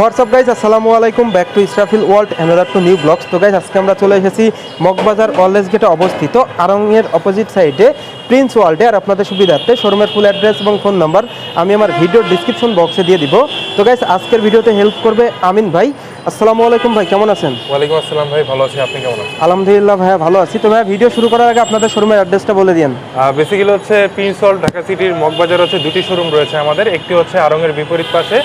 WhatsApp guys আসসালামু আলাইকুম back to Israfil world another to new blogs তো guys আজকে আমরা চলে এসেছি মগবাজার অললেস গেটে অবস্থিত আরংয়ের অপোজিট সাইডে প্রিন্স ওয়ার্ল্ডে আর আপনাদের সুবিধার্থে শোরুমের ফুল অ্যাড্রেস এবং ফোন নাম্বার আমি আমার ভিডিওর ডিসক্রিপশন বক্সে দিয়ে দিব। তো গাইজ আজকের ভিডিওতে হেল্প করবে আমিন ভাই। আসসালামু আলাইকুম ভাই কেমন আছেন? ওয়ালাইকুম আসসালাম ভাই ভালো আছি। আপনি কেমন আছেন? আলহামদুলিল্লাহ ভাইয়া ভালো আছি। তো ভাই ভিডিও শুরু করার আগে আপনাদের শোরুমের অ্যাড্রেসটা বলে দিন বেসিক্যালি হচ্ছে প্রিন্স ওয়ার্ল্ড ঢাকা সিটির মগবাজার হচ্ছে দুটি শোরুম রয়েছে আমাদের। একটি হচ্ছে আরঙের বিপরীত পাশে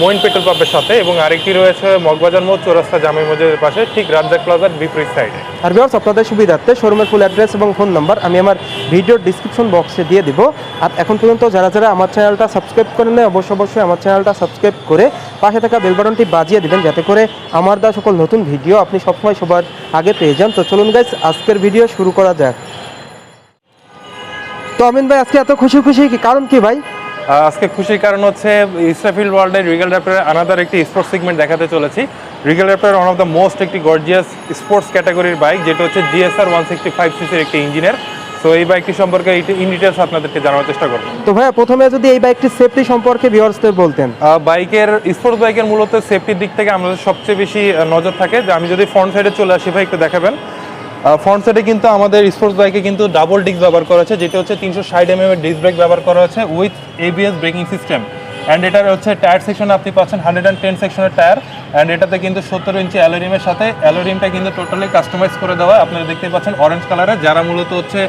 মঈন পেট্রোল পাম্পের সাথে এবং আরেকটি রয়েছে মগবাজার মোড়, চৌরাস্তা জামি মসজিদের পাশে, ঠিক রাজ্জাক প্লাজার বিপরীত সাইডে। আর ভিউয়ার্স আপনাদের সুবিধার্থে শোরুমের ফুল অ্যাড্রেস এবং ফোন নাম্বার আমি আমার ভিডিওর ডিসক্রিপশন বক্সে দিয়ে দিব। আর এখন পর্যন্ত যারা যারা আমার চ্যানেলটা সাবস্ক্রাইব করেন নাই, অবশ্যই অবশ্যই আমার চ্যানেলটা সাবস্ক্রাইব করে পাশে থাকা বেল বাটনটি বাজিয়ে দিবেন, যাতে করে আমার দেওয়া সকল নতুন ভিডিও আপনি সবসময় সবার আগে পেয়ে যান। তো চলুন গাইস আজকের ভিডিও শুরু করা যাক। তো আমিন ভাই, আজকে এত খুশি খুশি কারণ কি ভাই? আজকে খুশির কারণ হচ্ছে ইসরাফিল ওয়ার্ল্ডের রিগেল র্যাপের আনাদার একটি স্পোর্টস সেগমেন্ট দেখাতে চলেছি। রিগেল র্যাপের ওয়ান অফ দ্য মোস্ট একটি গর্জিয়াস স্পোর্টস ক্যাটাগরির বাইক যেটা হচ্ছে জিএসআর ওয়ান সিক্সটি ফাইভ সিসির একটি ইঞ্জিনিয়ার সো এই বাইকটি সম্পর্কে ইন ডিটেলস আপনাদেরকে জানার চেষ্টা করব। তো ভাইয়া প্রথমে যদি এই বাইকটির সেফটি সম্পর্কে ভিউয়ার্সদের বলতেন। বাইকের স্পোর্টস বাইকের মূলত সেফটির দিক থেকে আমাদের সবচেয়ে বেশি নজর থাকে। যে আমি যদি ফ্রন্ট সাইডে চলে আসি ভাই একটু দেখাবেন। ফ্রন্ট সাইডে কিন্তু আমাদের স্পোর্টস বাইকে কিন্তু ডাবল ডিস্ক ব্যবহার করা হয়েছে যেটা হচ্ছে তিনশো ষাট এম এর ডিস্ক ব্রেক ব্যবহার করা হয়েছে with ABS braking system and এটার হচ্ছে টায়ার সেকশন আপনি পাচ্ছেন হান্ড্রেড অ্যান্ড টেন সেকশনের টায়ার অ্যান্ড এটাতে কিন্তু সত্তর ইঞ্চি অ্যালোরিমের সাথে অ্যালোরিমটা কিন্তু টোটালি কাস্টমাইজ করে দেওয়া। আপনারা দেখতে পাচ্ছেন অরেঞ্জ কালারে যারা মূলত হচ্ছে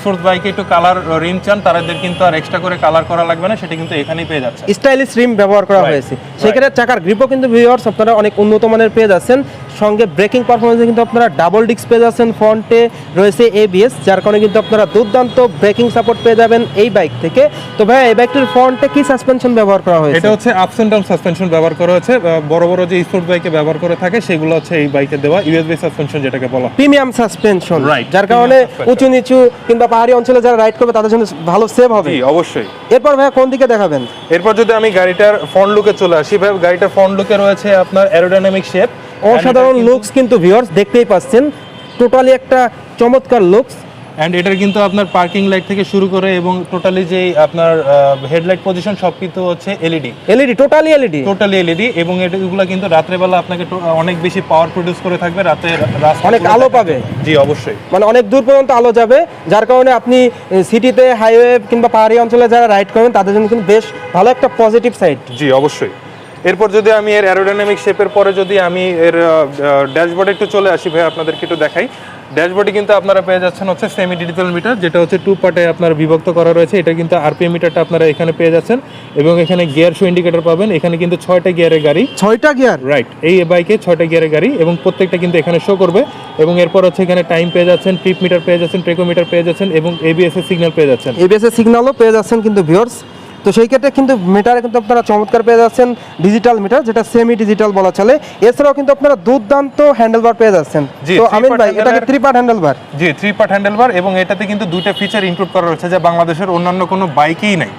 স্পোর্টস বাইকে একটু কালার রিম চান তাদের কিন্তু আর এক্সট্রা করে কালার করা লাগবে না সেটা কিন্তু এখানেই পেয়ে যাচ্ছে। স্টাইলিশ রিম ব্যবহার করা হয়েছে। সেক্ষেত্রে চাকার গ্রিপও কিন্তু ভিউয়ার্স আপনারা অনেক উন্নত মানের পেয়ে যাচ্ছেন। সঙ্গে ব্রেকিং পারফরমেন্সে কিন্তু আপনারা ডাবল ডিস্ক পেয়ে যাচ্ছেন ফ্রন্টে রয়েছে এবিএস যার কারণে কিন্তু আপনারা দুর্দান্ত ব্রেকিং সাপোর্ট পেয়ে যাবেন এই বাইক থেকে। তো ভাই এই বাইকটির ফ্রন্টে কি সাসপেনশন ব্যবহার করা হয়েছে? এটা হচ্ছে আপস এন্ড ডাউন সাসপেনশন ব্যবহার করা হয়েছে। বড় বড় যে স্পোর্ট বাইকে ব্যবহার করে থাকে সেগুলো হচ্ছে এই বাইকে দেওয়া ইউএসবি সাসপেনশন যেটাকে বলা প্রিমিয়াম সাসপেনশন যার কারণে উঁচু নিচু কিংবা পাহাড়ি অঞ্চলে যারা রাইড করবে তাদের জন্য ভালো সেভ হবে। জি অবশ্যই। এরপর ভাই কোন দিকে দেখাবেন? এরপর যদি আমি গাড়িটার ফ্রন্ট লুকে চলে আসি ভাই গাড়িটার ফ্রন্ট লুকে রয়েছে আপনার অ্যারোডাইনামিক শেপ অসাধারণ লুকস কিন্তু ভিউয়ার্স দেখতেই পাচ্ছেন। টোটালি একটা চমৎকার লুকস অ্যান্ড এটার কিন্তু আপনার পার্কিং লাইট থেকে শুরু করে এবং টোটালি যে আপনার হেডলাইট পজিশন সব কিন্তু হচ্ছে LED LED totally LED totally LED এবং এগুলো কিন্তু রাত্রেবেলা আপনাকে অনেক বেশি পাওয়ার প্রডিউস করে থাকবে। রাতে অনেক আলো পাবে। জি অবশ্যই। মানে অনেক দূর পর্যন্ত আলো যাবে যার কারণে আপনি সিটিতে হাইওয়ে কিংবা পাহাড়ি অঞ্চলে যারা রাইড করবেন তাদের জন্য কিন্তু বেশ ভালো একটা পজিটিভ সাইড জি অবশ্যই। এরপর যদি আমি এর অ্যারোডাইনামিক শেপের পরে যদি আমি এর ড্যাশবোর্ডে একটু চলে আসি ভাই আপনাদেরকে একটু দেখাই। ড্যাশবোর্ডে কিন্তু আপনারা পেয়ে যাচ্ছেন হচ্ছে সেমি ডিজিটাল মিটার যেটা হচ্ছে টু পার্টে আপনার বিভক্ত করা রয়েছে। এটা কিন্তু আরপিএম মিটারটা আপনারা এখানে পেয়ে যাচ্ছেন এবং এখানে গিয়ার শো ইন্ডিকেটর পাবেন। এখানে কিন্তু ছয়টা গিয়ারের গাড়ি। ছয়টা গিয়ার রাইট এই বাইকে ছয়টা গিয়ারের গাড়ি এবং প্রত্যেকটা কিন্তু এখানে শো করবে। এবং এরপর হচ্ছে এখানে টাইম পেয়ে যাচ্ছেন ট্রিপ মিটার পেয়ে যাচ্ছেন ট্রেকোমিটার পেয়ে যাচ্ছেন এবং এবিএস এর সিগন্যাল পেয়ে যাচ্ছেন। এবিএস এর সিগন্যালও পেয়ে যাচ্ছেন কিন্তু ভিউয়ার্স তো সেই ক্ষেত্রে কিন্তু মিটারে কিন্তু আপনারা চমৎকার পেয়ে যাচ্ছেন ডিজিটাল মিটার যেটা সেমি ডিজিটাল বলা চলে। এছাড়াও কিন্তু আপনারা দুর্দান্ত হ্যান্ডেলবার পেয়ে যাচ্ছেন। তো আমিন ভাই এটা কি থ্রি পার্ট হ্যান্ডেলবার জি থ্রি পার্ট হ্যান্ডেলবার এবং এটাতে কিন্তু দুইটা ফিচার ইনক্লুড করা রয়েছে যা বাংলাদেশের অন্যান্য কোনো বাইকেই নাই।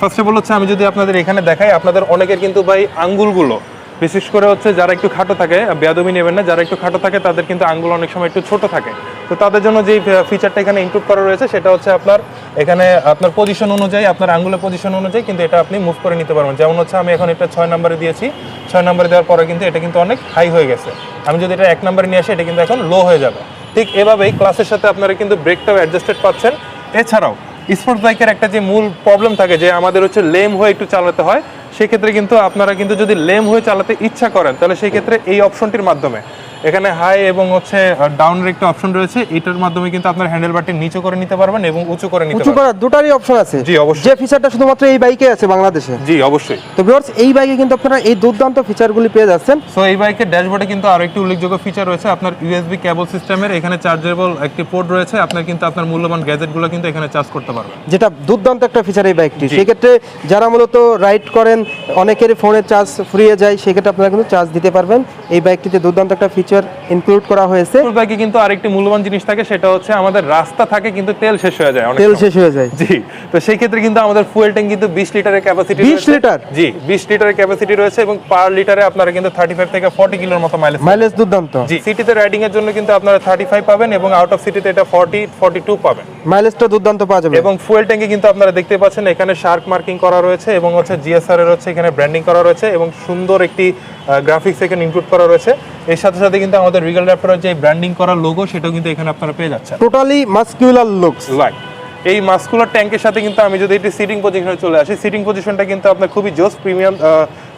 ফার্স্ট অফ অল হচ্ছে আমি যদি আপনাদের এখানে দেখাই আপনাদের অনেকের কিন্তু ভাই আঙ্গুলগুলো বিশেষ করে হচ্ছে যারা একটু খাটো থাকে, বেয়াদবি নেবেন না, যারা একটু খাটো থাকে, তাদের কিন্তু আঙ্গুল অনেক সময় একটু ছোট থাকে। তো তাদের জন্য যে ফিচারটা এখানে ইনক্লুড করা রয়েছে, সেটা হচ্ছে আপনার, এখানে আপনার পজিশন অনুযায়ী, আপনার আঙ্গুলের পজিশন অনুযায়ী কিন্তু এটা আপনি মুভ করে নিতে পারবেন। যেমন হচ্ছে আমি এখন এটা ছয় নম্বরে দিয়েছি। ছয় নম্বরে দেওয়ার পরে কিন্তু এটা কিন্তু অনেক হাই হয়ে গেছে। আমি যদি এটা এক নম্বরে নিয়ে আসি, এটা কিন্তু এখন লো হয়ে যাবে। ঠিক এভাবেই ক্লাসের সাথে আপনারা কিন্তু ব্রেকটাও অ্যাডজাস্টেড পাচ্ছেন। এছাড়াও স্পোর্টস বাইকের একটা যে মূল প্রবলেম থাকে যে আমাদের হচ্ছে লেম হয়ে একটু চালাতে হয়, সেক্ষেত্রে কিন্তু আপনারা কিন্তু যদি লেম হয়ে চালাতে ইচ্ছা করেন, তাহলে সেই ক্ষেত্রে এই অপশনটির মাধ্যমে। এখানে হাই এবং হচ্ছে ডাউনের একটা অপশন রয়েছে। এটার মাধ্যমে কিন্তু আপনার হ্যান্ডেল বারটি নিচু করে নিতে পারবেন এবং উঁচু করে নিতে উঁচু করার দুটারই অপশন আছে। জি, অবশ্যই। যে ফিচারটা শুধুমাত্র এই বাইকে আছে বাংলাদেশে। জি অবশ্যই। তো ভিউয়ার্স এই বাইকে কিন্তু আপনারা এই দুর্দান্ত ফিচারগুলি পেয়ে যাচ্ছেন। সো এই বাইকের ড্যাশবোর্ডে কিন্তু আরও একটি উল্লেখযোগ্য ফিচার রয়েছে আপনার ইউএসবি কেবল সিস্টেমের এখানে চার্জেবল একটি পোর্ট রয়েছে আপনার কিন্তু আপনার মূল্যবান গ্যাজেটগুলো কিন্তু এখানে চার্জ করতে পারবেন। যেটা দুর্দান্ত একটা ফিচার এই বাইকটি। সেক্ষেত্রে যারা মূলত রাইড করেন অনেকেরই ফোনের চার্জ ফুরিয়ে যায় সেক্ষেত্রে আপনারা কিন্তু চার্জ দিতে পারবেন। এই বাইকটিতে দুর্দান্ত একটা ফিচার ইনক্লুড করা হয়েছে। বাইকে কিন্তু আরেকটি মূল্যবান জিনিস থাকে সেটা হচ্ছে আমাদের রাস্তা থাকে কিন্তু তেল শেষ হয়ে যায় অনেক তেল শেষ হয়ে যায়। জি তো সেই ক্ষেত্রে কিন্তু আমাদের ফুয়েল ট্যাঙ্ক কিন্তু বিশ লিটারের ক্যাপাসিটি 20 লিটার? জি বিশ লিটারের ক্যাপাসিটি রয়েছে এবং পার লিটারে আপনারা কিন্তু থার্টি ফাইভ থেকে ফর্টি কিলোর মতো মাইলেজ মাইলেজ দুর্দান্ত। জি সিটিতে রাইডিং এর জন্য কিন্তু আপনারা থার্টি ফাইভ পাবেন এবং আউট অফ সিটিতে এটা ফর্টি ফর্টি টু পাবেন মাইলেজটা দুর্দান্ত পাওয়া যাবে। এবং ফুয়েল ট্যাঙ্কে কিন্তু আপনারা দেখতে পাচ্ছেন এখানে শার্ক মার্কিং করা রয়েছে এবং হচ্ছে জিএসআর এর হচ্ছে এখানে ব্র্যান্ডিং করা রয়েছে এবং সুন্দর একটি গ্রাফিক্স এখানে ইনক্লুড করা রয়েছে। এর সাথে সাথে কিন্তু আমাদের রিগাল র্যাপটারের যে ব্র্যান্ডিং করা লোগো সেটাও কিন্তু এখানে আপনারা পেয়ে যাচ্ছেন। টোটালি মাস্কিউলার লুকস লাইক এই মাস্কুলার ট্যাঙ্কের সাথে কিন্তু আমি যদি এটি সিটিং পজিশনে চলে আসি সিটিং পজিশনটা কিন্তু আপনার খুবই জোস প্রিমিয়াম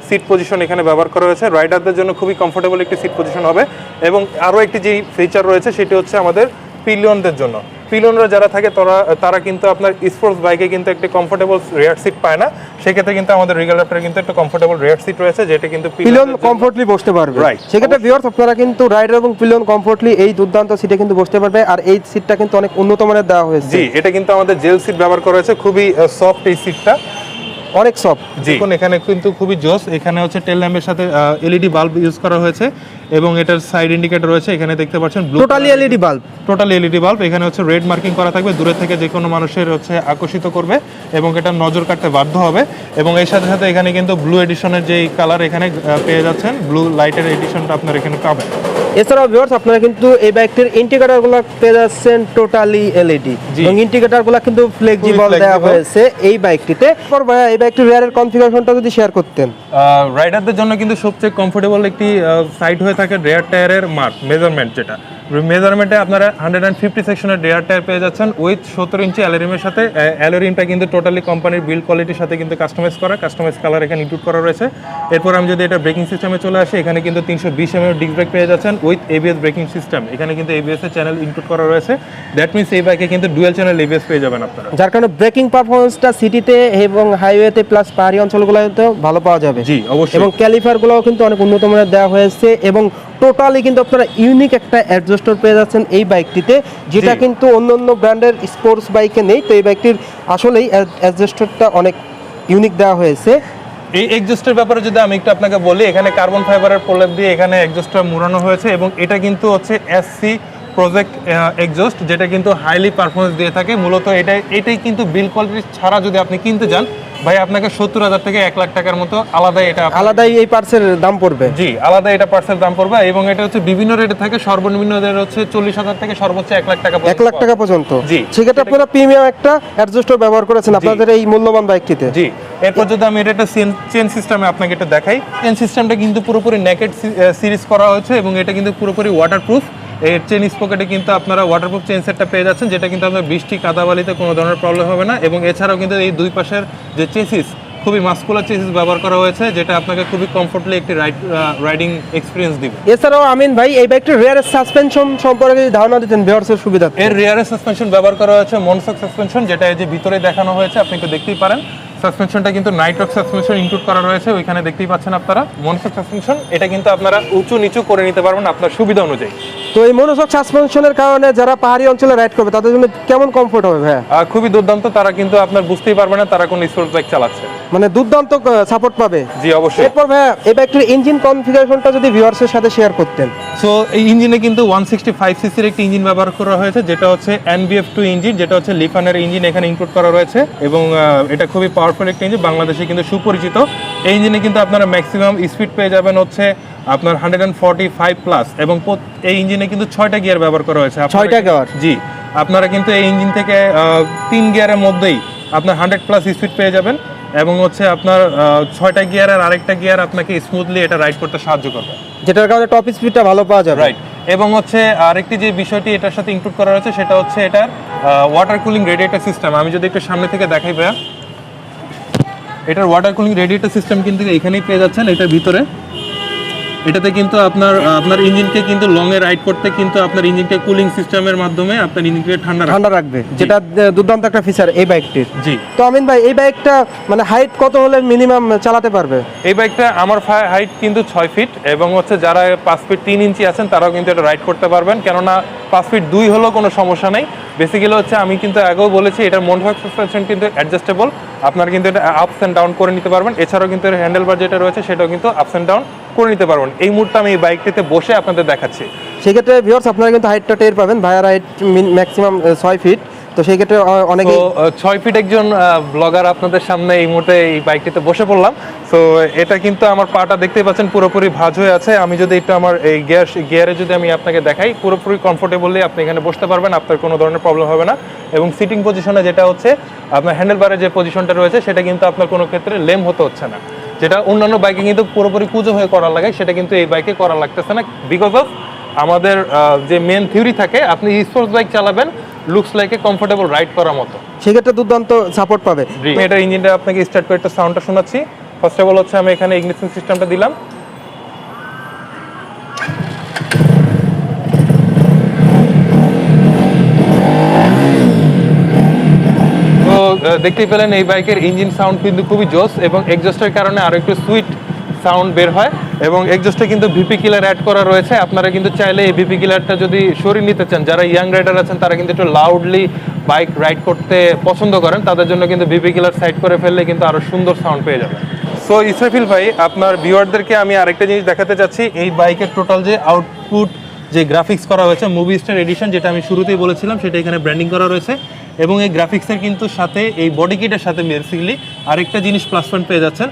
সিট পজিশন এখানে ব্যবহার করা হয়েছে। রাইডারদের জন্য খুবই কমফোর্টেবল একটি সিট পজিশন হবে। এবং আরও একটি যে ফিচার রয়েছে সেটি হচ্ছে আমাদের পিলিয়নদের জন্য। পিলিয়নরা যারা থাকে তারা তারা কিন্তু আপনার স্পোর্টস বাইকে কিন্তু একটি কমফোর্টেবল রেয়ার সিট পায় না। সেক্ষেত্রে কিন্তু আমাদের রিগাল র্যাপটারে কিন্তু একটা কমফোর্টেবল রেয়ার সিট রয়েছে যেটা কিন্তু পিলিয়ন কমফোর্টলি বসতে পারবে। Right. সেক্ষেত্রে ভিউয়ার্স আপনারা কিন্তু রাইডার এবং পিলিয়ন কমফোর্টলি এই দুর্দান্ত সিটে কিন্তু বসতে পারবে আর এই সিটটা কিন্তু অনেক উন্নত মানের দেওয়া হয়েছে। জি এটা কিন্তু আমাদের জেল সিট ব্যবহার করা হয়েছে খুবই সফট এই সিটটা অনেক সফট দেখুন এখানে কিন্তু খুবই জোস এখানে হচ্ছে টেল ল্যাম্পের সাথে এলইডি বাল্ব ইউজ করা হয়েছে। এবং এটার সাইড ইন্ডিকেটর রয়েছে এখানে দেখতে পাচ্ছেন totally LED bulb total LED bulb এখানে হচ্ছে রেড মার্কিং করা থাকবে দূরে থেকে যে কোনো মানুষের হচ্ছে আকর্ষিত করবে এবং এটা নজর কাটতে বাধ্য হবে এবং এর সাথে সাথে এখানে কিন্তু ব্লু এডিশনের যেই কালার এখানে পেয়ে যাচ্ছেন ব্লু লাইটের এডিশনটা আপনার এখানে পাবেন। এছাড়াও ভিউয়ার্স আপনারা কিন্তু এই বাইকটির ইন্ডিকেটরগুলো পেয়ে যাচ্ছেন টোটালি এলইডি। এবং ইন্ডিকেটরগুলো কিন্তু ফ্লেক্সিবল দেওয়া হয়েছে এই বাইকটিতে পর ভাইয়া এই বাইকটির রিয়ারের কনফিগারেশনটা যদি শেয়ার করতেন। রাইডারদের জন্য কিন্তু সবচেয়ে কমফোর্টেবল একটি সাইড হয়ে থাকে রিয়ার টায়ারের মার্ক মেজারমেন্ট যেটা। মেজারমেন্টে আপনারা হান্ড্রেড অ্যান্ড ফিফটি সেকশনের ডেয়ার টায়ার পেয়ে যাচ্ছেন উইথ সত্তর ইঞ্চি অ্যালোরিমের সাথে। অ্যালোরিমটা কিন্তু টোটালি কোম্পানির বিল্ড কোয়ালিটির সাথে কিন্তু কাস্টমাইজ করা। কাস্টমাইজ কালার এখানে ইনক্লুড করা রয়েছে। এরপর আমি যদি এটা ব্রেকিং সিস্টেমে চলে আসি এখানে কিন্তু তিনশো বিশ এম ডিস্ক ব্রেক পেয়ে যাচ্ছেন উইথ এবিএস ব্রেকিং সিস্টেম এখানে কিন্তু এবিএস এর চ্যানেল ইনক্লুড করা রয়েছে। দ্যাট মিনস এই বাইকে কিন্তু ডুয়েল চ্যানেল এবিএস পেয়ে যাবেন আপনারা। যার কারণে ব্রেকিং পারফরমেন্সটা সিটিতে এবং হাইওয়েতে প্লাস পাহাড়ি অঞ্চলগুলোতে ভালো পাওয়া যাবে। জি অবশ্যই। এবং ক্যালিফারগুলোও কিন্তু অনেক উন্নত মানের দেওয়া হয়েছে এবং টোটালি কিন্তু আপনারা ইউনিক একটা অ্যাডজাস্টার পেয়ে যাচ্ছেন এই বাইকটিতে যেটা কিন্তু অন্য অন্য ব্র্যান্ডের স্পোর্টস বাইকে নেই তো এই বাইকটির আসলেই অ্যাডজাস্টারটা অনেক ইউনিক দেওয়া হয়েছে। এই এক্সজস্টের ব্যাপারে যদি আমি একটু আপনাকে বলি এখানে কার্বন ফাইবারের প্রলেপ দিয়ে এখানে এক্সজস্টটা মুড়ানো হয়েছে এবং এটা কিন্তু হচ্ছে এসসি প্রজেক্ট এক্সজস্ট যেটা কিন্তু হাইলি পারফরমেন্স দিয়ে থাকে। মূলত এটা এটাই কিন্তু বিল কোয়ালিটি ছাড়া যদি আপনি কিনতে যান ভাই আপনাকে সত্তর হাজার থেকে এক লাখ টাকার মতো আলাদা এটা আলাদাই এই পার্সের দাম পড়বে? জি আলাদা এটা পার্সেল দাম পড়বে এবং এটা হচ্ছে বিভিন্ন রেটে থাকে। সর্বনিম্ন রেট হচ্ছে চল্লিশ হাজার থেকে সর্বোচ্চ এক লাখ টাকা এক লাখ টাকা পর্যন্ত? জি। সেক্ষেত্রে আপনারা প্রিমিয়াম একটা অ্যাডজাস্টার ব্যবহার করেছেন আপনাদের এই মূল্যবান বাইকটিতে। জি। এরপর যদি আমি এটা একটা চেন সিস্টেমে আপনাকে এটা দেখাই। চেন সিস্টেমটা কিন্তু পুরোপুরি নেকেড সিরিজ করা হয়েছে এবং এটা কিন্তু পুরোপুরি ওয়াটারপ্রুফ এর চেন স্পকেটে কিন্তু আপনারা ওয়াটারপ্রুফ চেন সেটটা পেয়ে যাচ্ছেন যেটা কিন্তু আপনার বৃষ্টি কাদাবালিতে কোনো ধরনের প্রবলেম হবে না। এবং এছাড়াও কিন্তু এই দুই পাশের যে চেসিস খুবই মাস্কুলার চেসিস ব্যবহার করা হয়েছে যেটা আপনাকে খুবই কমফোর্টলি একটি রাইড রাইডিং এক্সপিরিয়েন্স দিবে। এছাড়াও আমিন ভাই এই বাইকটির রিয়ার সাসপেনশন সম্পর্কে যদি ধারণা দিতেন ভিউয়ার্সের সুবিধা এর রিয়ারে সাসপেনশন ব্যবহার করা হয়েছে মনসক সাসপেনশন যেটা এই যে ভিতরে দেখানো হয়েছে আপনি একটু দেখতেই পারেন। সাসপেনশনটা কিন্তু নাইট্রক সাসপেনশন ইনক্লুড করা রয়েছে ওইখানে দেখতেই পাচ্ছেন আপনারা। মনসক সাসপেনশন এটা কিন্তু আপনারা উঁচু নিচু করে নিতে পারবেন আপনার সুবিধা অনুযায়ী। তো এই মনোসক সাসপেনশনের কারণে যারা পাহাড়ি অঞ্চলে রাইড করবে তাদের জন্য কেমন কমফোর্ট হবে ভাইয়া? খুবই দুর্দান্ত তারা কিন্তু আপনার বুঝতেই পারবে না তারা কোন স্পোর্টস বাইক চালাচ্ছে। মানে দুর্দান্ত সাপোর্ট পাবে। জি অবশ্যই। এরপর ভাইয়া এই বাইকটির ইঞ্জিন কনফিগারেশনটা যদি ভিউয়ার্সের সাথে শেয়ার করতেন। সো এই ইঞ্জিনে কিন্তু ওয়ান সিক্সটি ফাইভ সিসির একটি ইঞ্জিন ব্যবহার করা হয়েছে যেটা হচ্ছে এনবিএফ টু ইঞ্জিন যেটা হচ্ছে লিফানের ইঞ্জিন এখানে ইনক্লুড করা রয়েছে এবং এটা খুবই পাওয়ারফুল একটা ইঞ্জিন বাংলাদেশে কিন্তু সুপরিচিত। এই ইঞ্জিনে কিন্তু আপনারা ম্যাক্সিমাম স্পিড পেয়ে যাবেন হচ্ছে আপনার hundred and forty five plus এবং এই ইঞ্জিনে কিন্তু ছয়টা গিয়ার ব্যবহার করা হয়েছে। ছয়টা গিয়ার জি আপনারা কিন্তু এই ইঞ্জিন থেকে তিন গিয়ারের মধ্যেই আপনার হান্ড্রেড প্লাস স্পিড পেয়ে যাবেন এবং হচ্ছে আপনার ছয়টা গিয়ারের আরেকটা গিয়ার আপনাকে স্মুথলি এটা রাইড করতে সাহায্য করবে। যেটার কারণে টপ স্পিডটা ভালো পাওয়া যাবে। রাইট এবং হচ্ছে আরেকটি যে বিষয়টি এটার সাথে ইনক্লুড করা হয়েছে সেটা হচ্ছে এটার ওয়াটার কুলিং রেডিয়েটর সিস্টেম আমি যদি একটু সামনে থেকে দেখাই ভাইয়া। এটার ওয়াটার কুলিং রেডিয়েটর সিস্টেম কিন্তু এখানেই পেয়ে যাচ্ছেন এটার ভিতরে। এটাতে কিন্তু আপনার আপনার ইঞ্জিনকে কিন্তু লং এ রাইড করতে কিন্তু আপনার ইঞ্জিনকে কুলিং সিস্টেমের মাধ্যমে আপনার ইঞ্জিনকে ঠান্ডা ঠান্ডা রাখবে যেটা দুর্দান্ত একটা ফিচার এই বাইকটির জি। তো আমিন ভাই এই বাইকটা মানে হাইট কত হলে মিনিমাম চালাতে পারবে? এই বাইকটা আমার হাইট কিন্তু ছয় ফিট এবং হচ্ছে যারা পাঁচ ফিট তিন ইঞ্চি আছেন তারাও কিন্তু এটা রাইড করতে পারবেন। কেননা পাঁচ ফিট দুই হলেও কোনো সমস্যা নেই। বেসিক্যালি হচ্ছে আমি কিন্তু আগেও বলেছি এটার মোটরফাক সাসপেনশন কিন্তু অ্যাডজাস্টেবল আপনারা কিন্তু এটা আপস অ্যান্ড ডাউন করে নিতে পারবেন। এছাড়াও কিন্তু এর হ্যান্ডেল বার যেটা রয়েছে সেটাও কিন্তু আপস অ্যান্ড ডাউন করে নিতে পারবেন। এই মুহূর্তে আমি এই বাইকটিতে বসে আপনাদের দেখাচ্ছি। সেক্ষেত্রে ভিউয়ার্স আপনারা কিন্তু হাইটটা টের পাবেন। ভাইয়ার হাইট ম্যাক্সিমাম ছয় ফিট তো সেই ক্ষেত্রে অ- অনেকেই তো আহ, ছয় ফিট একজন ব্লগার আপনাদের সামনে এই মুহূর্তে এই বাইকটিতে বসে পড়লাম। তো এটা কিন্তু আমার পাটা দেখতেই পাচ্ছেন পুরোপুরি ভাজ হয়ে আছে। আমি যদি একটু আমার এই গিয়ার গিয়ারে যদি আমি আপনাকে দেখাই পুরোপুরি কমফোর্টেবলি আপনি এখানে বসতে পারবেন আপনার কোনো ধরনের প্রবলেম হবে না। এবং সিটিং পজিশনে যেটা হচ্ছে আপনার হ্যান্ডেল বারের যে পজিশনটা রয়েছে সেটা কিন্তু আপনার কোনো ক্ষেত্রে লেম হতে হচ্ছে না। যেটা অন্যান্য বাইকে কিন্তু পুরোপুরি কুজো হয়ে করা লাগে সেটা কিন্তু এই বাইকে করা লাগতেছে না বিকজ অফ আমাদের যে মেন থিওরি থাকে আপনি স্পোর্টস বাইক চালাবেন লুকস এ কমফোর্টেবল রাইড করার মতো। সেক্ষেত্রে দুর্দান্ত সাপোর্ট পাবে। এটা এটার ইঞ্জিনটা আপনাকে স্টার্ট করে একটা সাউন্ডটা শোনাচ্ছি। ফার্স্ট অফ অল হচ্ছে আমি এখানে ইগনিশন সিস্টেমটা দিলাম তো আহ, দেখতেই পেলেন, এই বাইকের ইঞ্জিন সাউন্ড কিন্তু খুবই জোস এবং এক্সজস্টের কারণে আরও একটু সুইট সাউন্ড বের হয় এবং এক্সজস্টে কিন্তু ভিপি কিলার অ্যাড করা রয়েছে। আপনারা কিন্তু চাইলে এই ভিপি কিলারটা যদি সরিয়ে নিতে চান, যারা ইয়াং রাইডার আছেন, তারা কিন্তু একটু লাউডলি বাইক রাইড করতে পছন্দ করেন। তাদের জন্য কিন্তু ভিপি কিলার সাইড করে ফেললে কিন্তু আরও সুন্দর সাউন্ড পেয়ে যাবে সো ইসরাফিল ভাই, আপনার ভিউয়ারদেরকে আমি আরেকটা জিনিস দেখাতে চাচ্ছি। এই বাইকের টোটাল যে আউটপুট যে গ্রাফিক্স করা হয়েছে মুভি স্টার এডিশন যেটা আমি শুরুতেই বলেছিলাম, সেটা এখানে ব্র্যান্ডিং করা রয়েছে। এবং এই গ্রাফিক্সের কিন্তু সাথে এই বডি কিটের সাথে বেসিক্যালি আরেকটা জিনিস প্লাস পয়েন্ট পেয়ে যাচ্ছেন।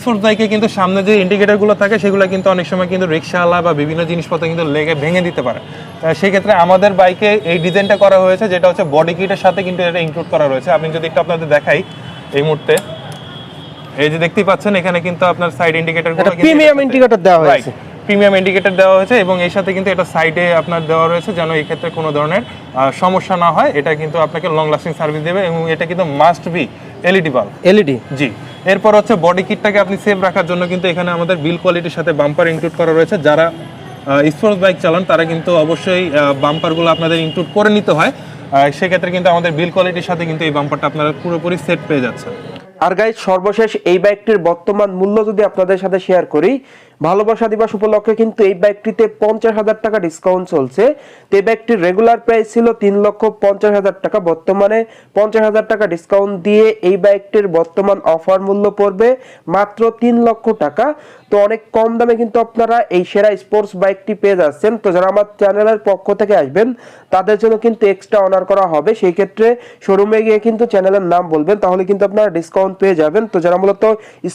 স্পোর্টস বাইকে কিন্তু সামনে যে ইন্ডিকেটারগুলো থাকে সেগুলো কিন্তু অনেক সময় কিন্তু রিক্সাওয়ালা বা বিভিন্ন জিনিসপত্র কিন্তু লেগে ভেঙে দিতে পারে। সেক্ষেত্রে আমাদের বাইকে এই ডিজাইনটা করা হয়েছে যেটা হচ্ছে বডি কিটের সাথে কিন্তু এটা ইনক্লুড করা রয়েছে। আমি যদি একটু আপনাদের দেখাই এই মুহূর্তে। এই যে দেখতেই পাচ্ছেন এখানে কিন্তু আপনার সাইড ইন্ডিকেটর একটা প্রিমিয়াম ইন্ডিকেটর দেওয়া হয়েছে। প্রিমিয়াম ইন্ডিকেটর দেওয়া হয়েছে এবং এর সাথে কিন্তু এটা সাইডে আপনার দেওয়া রয়েছে যেন এই ক্ষেত্রে কোনো ধরনের সমস্যা না হয়। এটা কিন্তু আপনাকে লং লাস্টিং সার্ভিস দেবে এবং এটা কিন্তু must be LED bulb LED জি। এরপর হচ্ছে বডি কিটটাকে আপনি সেভ রাখার জন্য কিন্তু এখানে আমাদের বিল কোয়ালিটির সাথে বাম্পার ইনক্লুড করা রয়েছে। যারা স্পোর্টস বাইক চালান তারা কিন্তু অবশ্যই বাম্পারগুলো আপনাদের ইনক্লুড করে নিতে হয়। সেক্ষেত্রে কিন্তু আমাদের বিল কোয়ালিটির সাথে কিন্তু এই বাম্পারটা আপনারা পুরোপুরি সেট পেয়ে যাচ্ছেন। আর গাইজ সর্বশেষ এই বাইকটির বর্তমান মূল্য যদি আপনাদের সাথে শেয়ার করি ভালোবাসা দিবস উপলক্ষে কিন্তু এই বাইকটিতে পঞ্চাশ হাজার টাকা ডিসকাউন্ট চলছে। তো এই বাইকটির রেগুলার প্রাইস ছিল তিন লক্ষ পঞ্চাশ হাজার টাকা। বর্তমানে পঞ্চাশ হাজার টাকা ডিসকাউন্ট দিয়ে এই বাইকটির বর্তমান অফার মূল্য পড়বে মাত্র তিন লক্ষ টাকা। তো অনেক কম দামে কিন্তু আপনারা এই সেরা স্পোর্টস বাইকটি পেয়ে যাচ্ছেন। তো যারা আমার চ্যানেলের পক্ষ থেকে আসবেন, তাদের জন্য কিন্তু এক্সট্রা অনার করা হবে। সেই ক্ষেত্রে শোরুমে গিয়ে কিন্তু চ্যানেলের নাম বলবেন, তাহলে কিন্তু আপনারা ডিসকাউন্ট পেয়ে যাবেন। তো যারা মূলত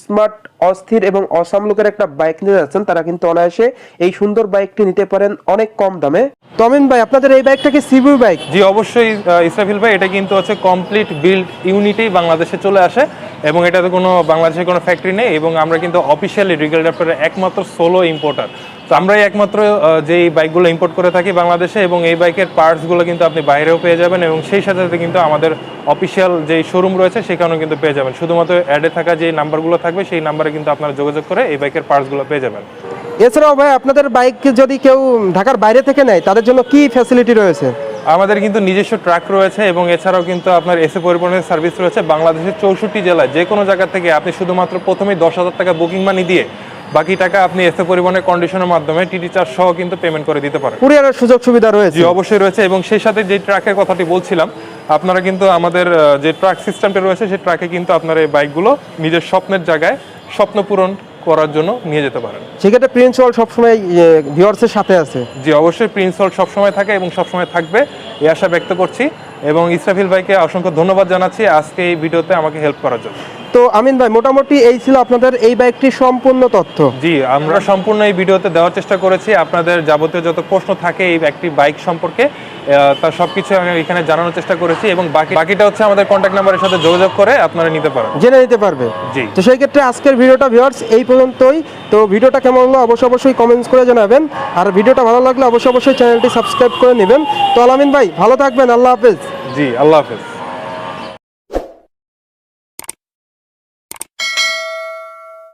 স্মার্ট অস্থির এবং অসাম লোকের একটা বাইক নিতে যাচ্ছেন, তারা কিন্তু অনায়াসে এই সুন্দর বাইকটি নিতে পারেন অনেক কম দামে। তমিন ভাই, আপনাদের এই বাইকটা কি সিভিউ বাইক জি, অবশ্যই ইসরাফিল ভাই, এটা কিন্তু হচ্ছে কমপ্লিট বিল্ড ইউনিটেই বাংলাদেশে চলে আসে এবং এটাতে কোনো, বাংলাদেশের কোনো ফ্যাক্টরি নেই এবং আমরা কিন্তু অফিসিয়ালি রিগেল ড্রাফটারের একমাত্র সোলো ইম্পোর্টার তো আমরাই একমাত্র যে এই বাইকগুলো ইম্পোর্ট করে থাকি বাংলাদেশে এবং এই বাইকের পার্টসগুলো কিন্তু আপনি বাইরেও পেয়ে যাবেন এবং সেই সাথে সাথে কিন্তু আমাদের অফিসিয়াল যে শোরুম রয়েছে সেখানেও কিন্তু পেয়ে যাবেন। শুধুমাত্র অ্যাডে থাকা যে নাম্বারগুলো থাকবে সেই নাম্বারে কিন্তু আপনারা যোগাযোগ করে এই বাইকের পার্টসগুলো পেয়ে যাবেন। এছাড়াও ভাই আপনাদের বাইক যদি কেউ ঢাকার বাইরে থেকে নেয় তাদের জন্য কি ফ্যাসিলিটি রয়েছে? আমাদের কিন্তু নিজস্ব ট্রাক রয়েছে এবং এছাড়াও কিন্তু আপনার এসে পরিবহনের সার্ভিস রয়েছে বাংলাদেশের চৌষট্টি জেলায়। যে কোনো জায়গা থেকে আপনি শুধুমাত্র প্রথমেই দশ হাজার টাকা বুকিং মানি দিয়ে বাকি টাকা আপনি এসে পরিবহনের কন্ডিশনের মাধ্যমে টিটি চার্জ সহ কিন্তু পেমেন্ট করে দিতে পারেন। কুরিয়ারের সুযোগ সুবিধা রয়েছে। জি অবশ্যই রয়েছে এবং সেই সাথে যে ট্রাকের কথাটি বলছিলাম আপনারা কিন্তু আমাদের যে ট্রাক সিস্টেমটা রয়েছে সেই ট্রাকে কিন্তু আপনার এই বাইকগুলো নিজের স্বপ্নের জায়গায় স্বপ্ন পূরণ করার জন্য নিয়ে যেতে পারেন। সেক্ষেত্রে প্রিন্স ওয়ার্ল্ড সবসময় ভিউয়ার্সের সাথে আছে। জি অবশ্যই প্রিন্স হল সবসময় থাকে এবং সবসময় থাকবে এই আশা ব্যক্ত করছি। এবং ইসরাফিল ভাইকে অসংখ্য ধন্যবাদ জানাচ্ছি আজকে এই ভিডিওতে আমাকে হেল্প করার জন্য। তো আমিন ভাই মোটামুটি এই ছিল আপনাদের এই বাইকটির সম্পূর্ণ তথ্য। জি আমরা সম্পূর্ণ এই ভিডিওতে দেওয়ার চেষ্টা করেছি। আপনাদের যাবতীয় যত প্রশ্ন থাকে এই একটি বাইক সম্পর্কে তার সব কিছু আমি এখানে জানানোর চেষ্টা করেছি এবং বাকি বাকিটা হচ্ছে আমাদের কন্ট্যাক্ট নাম্বারের সাথে যোগাযোগ করে আপনারা নিতে পারেন। জেনে নিতে পারবে। জি। তো সেই ক্ষেত্রে আজকের ভিডিওটা ভিউয়ার্স এই পর্যন্তই। তো ভিডিওটা কেমন হলো অবশ্যই অবশ্যই কমেন্টস করে জানাবেন। আর ভিডিওটা ভালো লাগলে অবশ্যই অবশ্যই চ্যানেলটি সাবস্ক্রাইব করে নেবেন। তো আলামিন ভাই ভালো থাকবেন আল্লাহ হাফেজ। জি আল্লাহ হাফেজ।